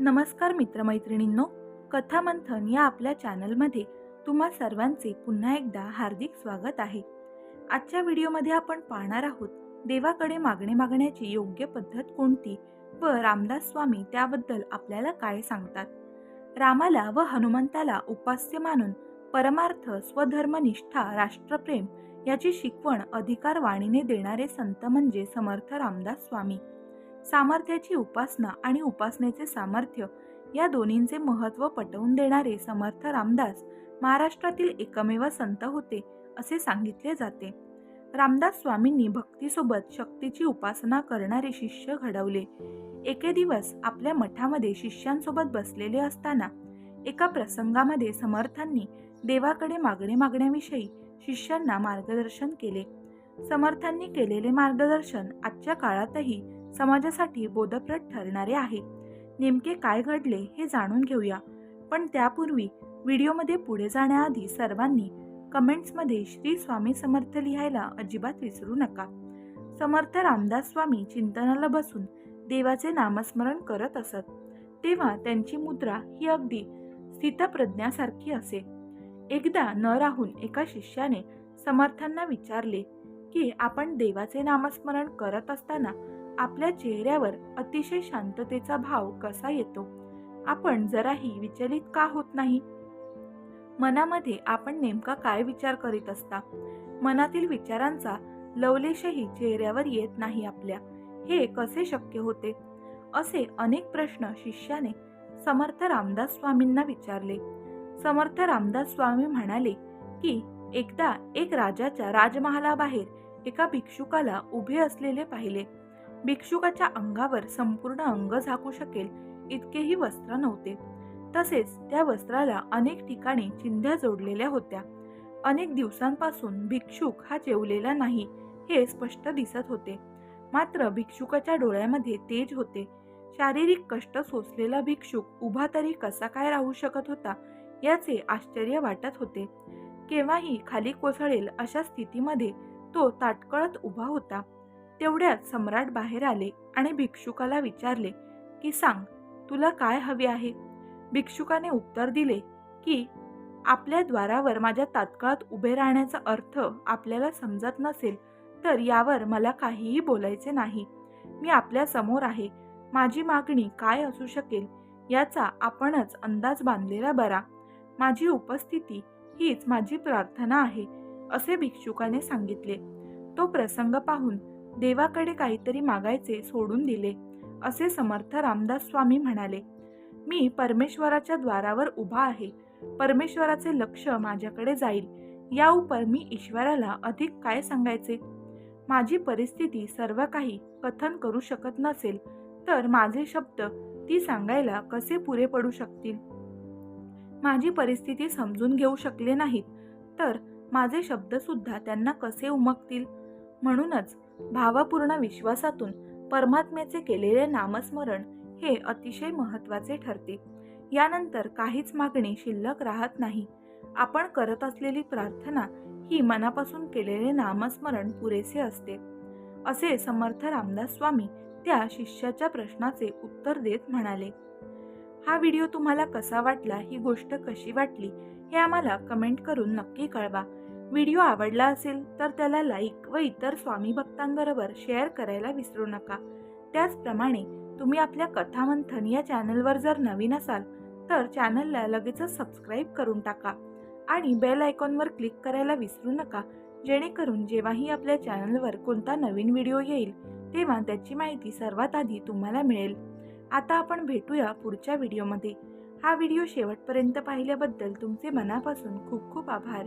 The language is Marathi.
नमस्कार मित्रमैत्रिणींनो कथामंथन या आपल्या चॅनलमध्ये तुम्हा सर्वांचे पुन्हा एकदा हार्दिक स्वागत आहे. आजच्या व्हिडिओमध्ये आपण पाहणार आहोत देवाकडे मागणे मागण्याची योग्य पद्धत कोणती व रामदास स्वामी त्याबद्दल आपल्याला काय सांगतात? रामाला व हनुमंताला उपास्य मानून परमार्थ स्वधर्मनिष्ठा राष्ट्रप्रेम याची शिकवण अधिकार वाणीने देणारे संत म्हणजे समर्थ रामदास स्वामी. सामर्थ्याची उपासना आणि उपासनेचे सामर्थ्य या दोन्हींचे महत्त्व पटवून देणारे समर्थ रामदास महाराष्ट्रातील एकमेव संत होते असे सांगितले जाते. रामदास स्वामींनी भक्तीसोबत शक्तीची उपासना करणारे शिष्य घडवले. एके दिवस आपल्या मठामध्ये शिष्यांसोबत बसलेले असताना एका प्रसंगामध्ये समर्थांनी देवाकडे मागणे मागण्याविषयी शिष्यांना मार्गदर्शन केले. समर्थांनी केलेले मार्गदर्शन आजच्या काळातही समाजासाठी बोधप्रद ठरणारे आहे. नेमके काय घडले हे जाणून घेऊया. पण त्यापूर्वी व्हिडिओमध्ये पुढे जाण्याआधी सर्वांनी कमेंट्समध्ये श्री स्वामी समर्थ लिहायला अजिबात विसरू नका. समर्थ रामदास स्वामी चिंतनाला बसून देवाचे नामस्मरण करत असत. तेव्हा त्यांची मुद्रा ही अगदी स्थितप्रज्ञासारखी असे. एकदा न राहून एका शिष्याने समर्थांना विचारले की आपण देवाचे नामस्मरण करत असताना आपल्या चेहऱ्यावर अतिशय शांततेचा भाव कसा येतो? आपण जराही विचलित का होत नाही? मनामध्ये आपण नेमका काय विचार करीत असता? मनातील विचारांचा लवलेशही चेहऱ्यावर येत नाही आपल्या. हे कसे शक्य होते? असे अनेक प्रश्न शिष्याने समर्थ रामदास स्वामींना विचारले. समर्थ रामदास स्वामी म्हणाले की एकदा एक राजाच्या राजमहालाबाहेर एका भिक्षुकाला उभे असलेले पाहिले. भिक्षुकाच्या अंगावर संपूर्ण अंग झाकू शकेल इतकेही वस्त्र नव्हते. तसेच त्या वस्त्राला अनेक ठिकाणी चिंध्या जोडलेल्या होत्या. अनेक दिवसांपासून भिक्षुक हा जेवलेला नाही हे स्पष्ट दिसत होते. मात्र भिक्षुकाच्या डोळ्यामध्ये तेज होते. शारीरिक कष्ट सोसलेला भिक्षुक उभा तरी कसा काय राहू शकत होता याचे आश्चर्य वाटत होते. केव्हाही खाली कोसळेल अशा स्थितीमध्ये तो ताटकळत उभा होता. तेवढ्यात सम्राट बाहेर आले आणि भिक्षुकाला विचारले की सांग तुला काय हवे आहे? भिक्षुकाने उत्तर दिले की आपल्या द्वारावर माझ्या तात्काळात उभे राहण्याचा अर्थ आपल्याला समजत नसेल तर यावर मला काहीही बोलायचे नाही. मी आपल्यासमोर आहे. माझी मागणी काय असू शकेल याचा आपणच अंदाज बांधलेला बरा. माझी उपस्थिती हीच माझी प्रार्थना आहे असे भिक्षुकाने सांगितले. तो प्रसंग पाहून देवाकडे काहीतरी मागायचे सोडून दिले. असे समर्थ रामदास स्वामी म्हणाले मी परमेश्वराच्या द्वारावर उभा आहे. परमेश्वराचे लक्ष माझ्याकडे जाईल. या उपर मी ईश्वराला अधिक काय सांगायचे? माझी परिस्थिती सर्व काही कथन करू शकत नसेल तर माझे शब्द ती सांगायला कसे पुरे पडू शकतील? माझी परिस्थिती समजून घेऊ शकले नाहीत तर माझे शब्दसुद्धा त्यांना कसे उमगतील? म्हणूनच भावपूर्ण विश्वासातून परमात्म्याचे केलेले नामस्मरण हे अतिशय महत्त्वाचे ठरते. यानंतर काहीच मागणी शिल्लक राहत नाही. आपण करत असलेली प्रार्थना ही मनापासून केलेले नामस्मरण पुरेसे असते. असे समर्थ रामदास स्वामी त्या शिष्याच्या प्रश्नाचे उत्तर देत म्हणाले हा व्हिडिओ तुम्हाला कसा वाटला? ही गोष्ट कशी वाटली? हे आम्हाला कमेंट करून नक्की कळवा. व्हिडिओ आवडला असेल तर त्याला लाईक व इतर स्वामी भक्तांबरोबर शेअर करायला विसरू नका. त्याचप्रमाणे तुम्ही आपल्या कथामंथन या चॅनलवर जर नवीन असाल तर चॅनलला लगेचच सबस्क्राईब करून टाका आणि बेल आयकॉनवर क्लिक करायला विसरू नका जेणेकरून जेव्हाही आपल्या चॅनलवर कोणता नवीन व्हिडिओ येईल तेव्हा त्याची माहिती सर्वात आधी तुम्हाला मिळेल. आता आपण भेटूया पुढच्या व्हिडिओमध्ये. हा व्हिडिओ शेवटपर्यंत पाहिल्याबद्दल तुमचे मनापासून खूप खूप आभार.